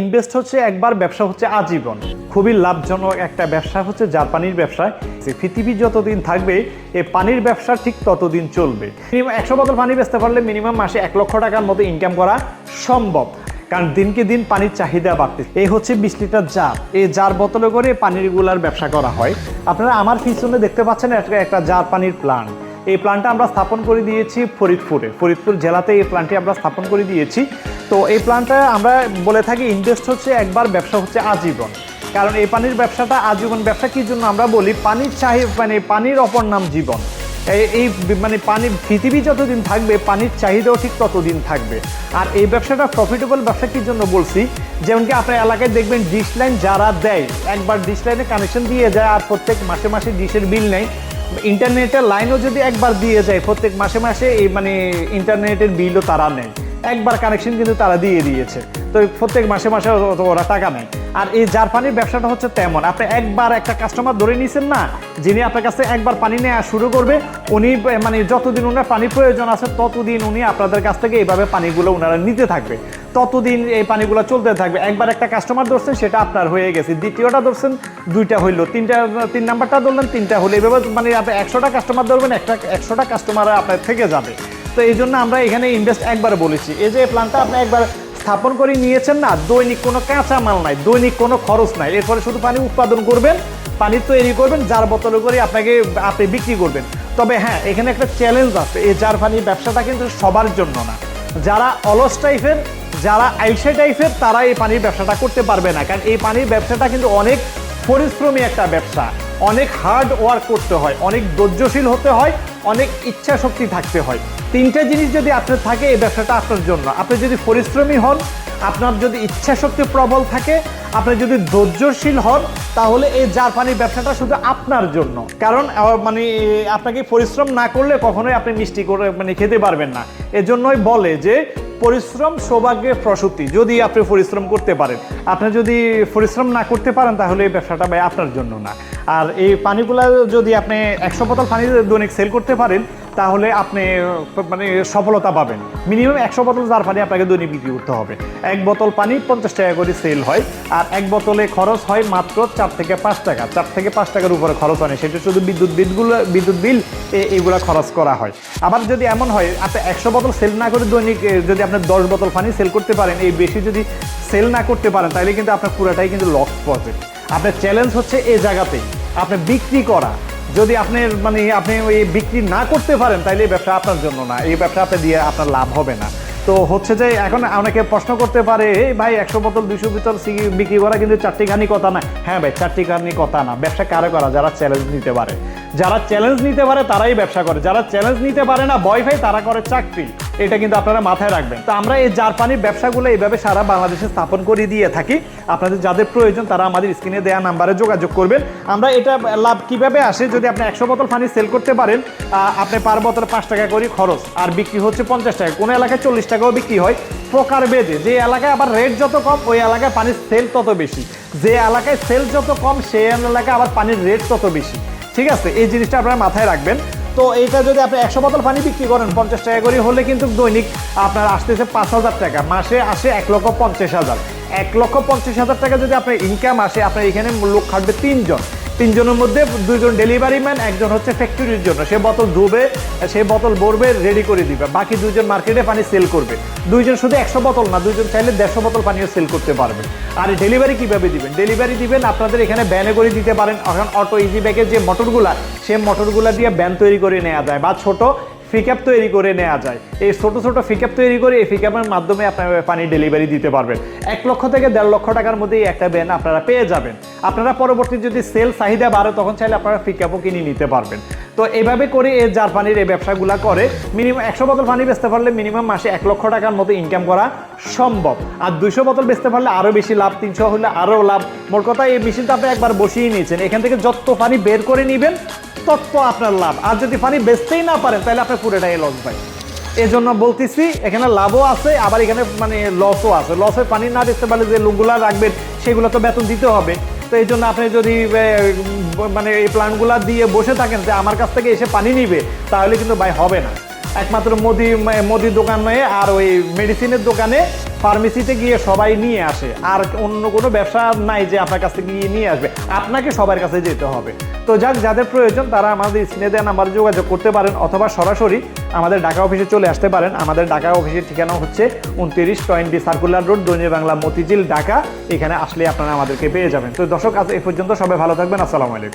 Invest হচ্ছে একবার, ব্যবসা হচ্ছে আজীবন। খুবই লাভজনক একটা ব্যবসা হচ্ছে যার পানির ব্যবসায় পৃথিবী যতদিন থাকবে এই পানির ব্যবসা ঠিক ততদিন চলবে। মিনিমাম একশো বোতল পানি বেচতে পারলে মিনিমাম মাসে এক লক্ষ টাকার মতো ইনকাম করা সম্ভব। কারণ দিনকে দিন পানির চাহিদা বাড়তে এই হচ্ছে বিশ লিটার জার। এই জার বোতলে করে পানিরগুলার ব্যবসা করা হয়। আপনারা আমার পিছনে দেখতে পাচ্ছেন একটা জার পানির প্লান্ট এই প্ল্যান্টটা আমরা স্থাপন করে দিয়েছি ফরিদপুরে। ফরিদপুর জেলাতে এই প্ল্যান্টটি আমরা স্থাপন করে দিয়েছি। তো এই প্ল্যান্টটা আমরা বলে থাকি ইনভেস্ট হচ্ছে একবার ব্যবসা হচ্ছে আজীবন। কারণ এই পানির ব্যবসাটা আজীবন ব্যবসা কি জন্য আমরা বলি? পানির চাহি মানে পানির অপর নাম জীবন। এই মানে পানি পৃথিবী যতদিন থাকবে, পানির চাহিদাও ঠিক ততদিন থাকবে। আর এই ব্যবসাটা প্রফিটেবল ব্যবসা কি জন্য বলছি? যেমন কি আপনার এলাকায় দেখবেন ডিশ লাইন যারা দেয়, একবার ডিশ লাইনে কানেকশন দিয়ে যায় আর প্রত্যেক মাসে মাসে ডিশের বিল নেয়। ইন্টারনেটের লাইনও যদি একবার দিয়ে যায় প্রত্যেক মাসে মাসে এই মানে ইন্টারনেটের বিলও তারা নেয়। একবার কানেকশন কিন্তু তারা দিয়ে দিয়েছে। তো প্রত্যেক মাসে মাসে ওরা টাকা নেয়। আর এই জার পানির ব্যবসাটা হচ্ছে তেমন। আপনি একবার একটা কাস্টমার ধরে নিয়েছেন না, যিনি আপনার কাছে একবার পানি নেওয়া শুরু করবে, উনি মানে যতদিন ওনার পানির প্রয়োজন আছে, ততদিন উনি আপনাদের কাছ থেকে এইভাবে পানিগুলো ওনারা নিতে থাকবে। ততদিন এই পানিগুলো চলতে থাকবে। একবার একটা কাস্টমার ধরছেন, সেটা আপনার হয়ে গেছে। দ্বিতীয়টা ধরছেন, দুইটা হইল। তিনটা, তিন নাম্বারটা ধরলেন, তিনটা হলো। এইভাবে মানে আপনি একশোটা কাস্টমার ধরবেন, একটা, একশোটা কাস্টমার আপনার থেকে যাবে। তো এই জন্য আমরা এখানে ইনভেস্ট একবার বলেছি। এই যে প্ল্যানটা আপনি একবার স্থাপন করে নিয়েছেন না, দৈনিক কোনো কাঁচা মাল নাই, দৈনিক কোনো খরচ নাই। এরপরে শুধু পানি উৎপাদন করবেন, পানি তৈরি করবেন, যার বোতলে করে আপনাকে, আপনি বিক্রি করবেন। তবে হ্যাঁ এখানে একটা চ্যালেঞ্জ আছে। এই জার পানি ব্যবসাটা কিন্তু সবার জন্য না। যারা অলস টাইপের যারা আইসে টাইপের তারা এই পানির ব্যবসাটা করতে পারবে না। কারণ এই পানির ব্যবসাটা কিন্তু অনেক পরিশ্রমী একটা ব্যবসা। অনেক হার্ড ওয়ার্ক করতে হয়, অনেক ধৈর্যশীল হতে হয়, অনেক ইচ্ছা শক্তি থাকতে হয়। তিনটা জিনিস যদি আপনার থাকে এই ব্যবসাটা আপনার জন্য। আপনি যদি পরিশ্রমী হন, আপনার যদি ইচ্ছা শক্তি প্রবল থাকে, আপনি যদি ধৈর্যশীল হন, তাহলে এই জার পানির ব্যবসাটা শুধু আপনার জন্য। কারণ মানে আপনাকে পরিশ্রম না করলে কখনোই আপনি মিষ্টি করে মানে খেতে পারবেন না। এজন্যই বলে যে পরিশ্রম সৌভাগ্যের প্রসূতি, যদি আপনি পরিশ্রম করতে পারেন। আপনি যদি পরিশ্রম না করতে পারেন, তাহলে এই ব্যবসাটা ভাই আপনার জন্য না। আর এই পানিগুলা যদি আপনি একশো বোতল পানি দৈনিক সেল করতে পারেন তাহলে আপনি মানে সফলতা পাবেন। মিনিমাম একশো বোতল জার পানি আপনাকে দৈনিক বিক্রি করতে হবে। এক বোতল পানি পঞ্চাশ টাকা করে সেল হয়, আর এক বোতলে খরচ হয় মাত্র চার থেকে পাঁচ টাকা। চার থেকে পাঁচ টাকার উপরে খরচ হয় সেটা শুধু বিদ্যুৎ বিলগুলো, বিদ্যুৎ বিল, এ- এগুলো খরচ করা হয়। আবার যদি এমন হয়, আপনি একশো বোতল সেল না করে দৈনিক যদি আপনি দশ বোতল পানি সেল করতে পারেন এই বেশি যদি সেল না করতে পারেন, তাহলে কিন্তু আপনার পুরোটাই কিন্তু লস প্রজেক্ট আপনার চ্যালেঞ্জ হচ্ছে এই জায়গাতেই আপনি বিক্রি করা যদি আপনি মানে আপনি ওই বিক্রি না করতে পারেন তাহলে এই ব্যবসা আপনার জন্য না। এই ব্যবসা আপনি দিয়ে আপনার লাভ হবে না। তো হচ্ছে যে, এখন অনেকে প্রশ্ন করতে পারে, এই ভাই, একশো বোতল দুশো বোতল বিক্রি করা কিন্তু চারটি খানি কথা না? হ্যাঁ ভাই চারটি খানি কথা না। ব্যবসা কারে করা? যারা চ্যালেঞ্জ নিতে পারে। যারা চ্যালেঞ্জ নিতে পারে, তারাই ব্যবসা করে। যারা চ্যালেঞ্জ নিতে পারে না বয় ভাই তারা করে চাকরি। এটা কিন্তু আপনারা মাথায় রাখবেন। তো আমরা এই জার পানির ব্যবসাগুলো এইভাবে সারা বাংলাদেশে স্থাপন করে দিয়ে থাকি। আপনাদের যাদের প্রয়োজন তারা আমাদের স্ক্রিনে দেওয়া নাম্বারে যোগাযোগ করবেন। আমরা এটা লাভ কীভাবে আসে? যদি আপনি একশো বোতল পানি সেল করতে পারেন আপনি পার বোতলে পাঁচ টাকা করে খরচ, আর বিক্রি হচ্ছে পঞ্চাশ টাকা। কোনো এলাকায় চল্লিশ টাকাও বিক্রি হয়। প্রকার বেদে যে এলাকায় আবার রেট যত কম, ওই এলাকায় পানির সেল তত বেশি। যে এলাকায় সেল যত কম, সেই এলাকায় আবার পানির রেট তত বেশি। ঠিক আছে? এই জিনিসটা আপনারা মাথায় রাখবেন। তো এইটা যদি আপনি একশো বোতল পানি বিক্রি করেন, পঞ্চাশ টাকা করে হলে কিন্তু দৈনিক আপনার আসতেছে পাঁচ হাজার টাকা। মাসে আসে এক লক্ষ পঞ্চাশ হাজার। এক লক্ষ পঞ্চাশ হাজার টাকা যদি আপনার ইনকাম আসে, আপনার এখানে লোক খাটবে তিনজন। তিনজনের মধ্যে দুইজন ডেলিভারি ম্যান একজন হচ্ছে ফ্যাক্টরির জন্য। সে বোতল ধুবে, সে বোতল ভরবে রেডি করে দিবে। বাকি দুজন মার্কেটে পানি সেল করবে। দুইজন শুধু একশো বোতল না, দুইজন চাইলে দেড়শো বোতল পানিও সেল করতে পারবে। আর ডেলিভারি কীভাবে দিবেন? ডেলিভারি দিবেন, আপনাদের এখানে ব্যানে করে দিতে পারেন। এখন অটো ইজি ব্যাগের যে মোটরগুলা সে মোটরগুলা দিয়ে ব্যান তৈরি করে নেওয়া যায়। বা ছোট পিকআপ তৈরি করে নেওয়া যায়। এই ছোটো ছোটো পিকআপ তৈরি করে এই পিকআপের মাধ্যমে আপনারা পানি ডেলিভারি দিতে পারবেন। এক লক্ষ থেকে দেড় লক্ষ টাকার মধ্যে একটা ব্যান আপনারা পেয়ে যাবেন। আপনারা পরবর্তী যদি সেল চাহিদা বাড়ে, তখন চাইলে আপনারা পিকআপও কিনে নিতে পারবেন। তো এইভাবে করে এই জার পানির এই ব্যবসাগুলা করে, মিনিমাম একশো বোতল পানি বেচতে পারলে মিনিমাম মাসে এক লক্ষ টাকার মতো ইনকাম করা সম্ভব। আর দুইশো বোতল বেচতে পারলে আরও বেশি লাভ, তিনশো হলে আরও লাভ। মোট কথা, এই মেশিনটা আপনি একবার বসিয়ে নিয়েছেন, এখান থেকে যত পানি বের করে নেবেন, তত আপনার লাভ। আর যদি পানি বেচতেই না পারেন, তাহলে আপনার পুরোটাই লস ভাই। এই জন্য বলতেছি, এখানে লাভও আছে, আবার এখানে মানে লসও আছে। লসের পানি না দেখতে পারলে যে লোকগুলা রাখবেন, সেগুলো তো বেতন দিতে হবে। তো এই জন্য আপনি যদি মানে এই প্ল্যানগুলা দিয়ে বসে থাকেন যে আমার কাছ থেকে এসে পানি নিবে, তাহলে কিন্তু ভাই হবে না। একমাত্র মোদি মোদির দোকানে আর ওই মেডিসিনের দোকানে ফার্মেসিতে গিয়ে সবাই নিয়ে আসে। আর অন্য কোনো ব্যবসা নাই যে আপনার কাছ গিয়ে নিয়ে আসবে। আপনাকে সবার কাছে যেতে হবে। তো যাক, যাদের প্রয়োজন তারা আমাদের স্ক্রিনে নাম্বারে যোগাযোগ করতে পারেন অথবা সরাসরি আমাদের ঢাকা অফিসে চলে আসতে পারেন। আমাদের ঢাকা অফিসের ঠিকানা হচ্ছে উনত্রিশ টোয়েন্টি সার্কুলার রোড, দৈনিক বাংলা মতিঝিল, ঢাকা। এখানে আসলে আপনারা আমাদেরকে পেয়ে যাবেন। তো দর্শক, আজ এই পর্যন্ত সবাই ভালো থাকবেন। আসসালামু আলাইকুম।